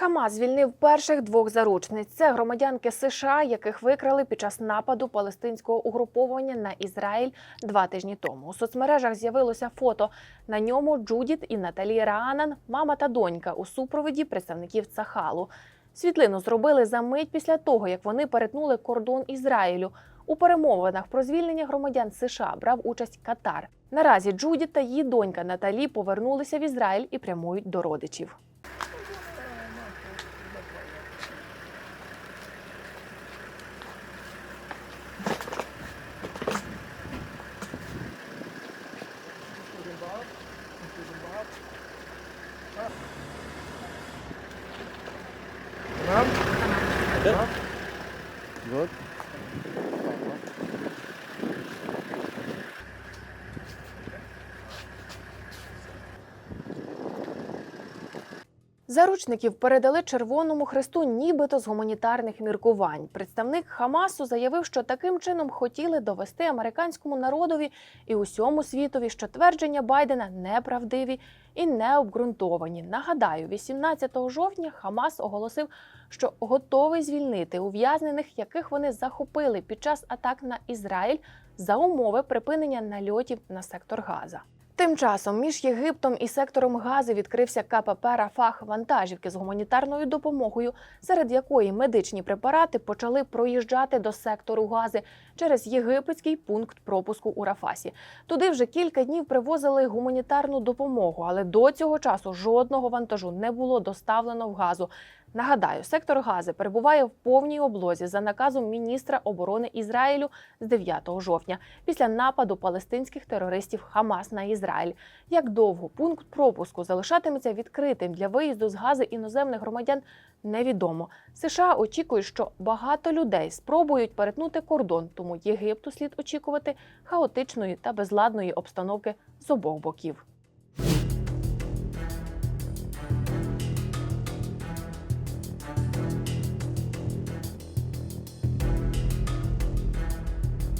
Хамас звільнив перших двох заручниць. Це громадянки США, яких викрали під час нападу палестинського угруповання на Ізраїль два тижні тому. У соцмережах з'явилося фото. На ньому Джудіт і Наталі Раанан, мама та донька, у супроводі представників Цахалу. Світлину зробили за мить після того, як вони перетнули кордон Ізраїлю. У перемовинах про звільнення громадян США брав участь Катар. Наразі Джудіт та її донька Наталі повернулися в Ізраїль і прямують до родичів. baat. Het is een baat. Ah. Заручників передали Червоному Хресту нібито з гуманітарних міркувань. Представник Хамасу заявив, що таким чином хотіли довести американському народові і усьому світові, що твердження Байдена неправдиві і необґрунтовані. Нагадаю, 18 жовтня Хамас оголосив, що готовий звільнити ув'язнених, яких вони захопили під час атак на Ізраїль за умови припинення нальотів на сектор Газа. Тим часом між Єгиптом і сектором Гази відкрився КПП Рафах вантажівки з гуманітарною допомогою, серед якої медичні препарати почали проїжджати до сектору Гази через єгипетський пункт пропуску у Рафасі. Туди вже кілька днів привозили гуманітарну допомогу, але до цього часу жодного вантажу не було доставлено в газу. Нагадаю, сектор Гази перебуває в повній облозі за наказом міністра оборони Ізраїлю з 9 жовтня після нападу палестинських терористів Хамас на Ізраїль. Як довго пункт пропуску залишатиметься відкритим для виїзду з Гази іноземних громадян, невідомо. США очікують, що багато людей спробують перетнути кордон, тому Єгипту слід очікувати хаотичної та безладної обстановки з обох боків.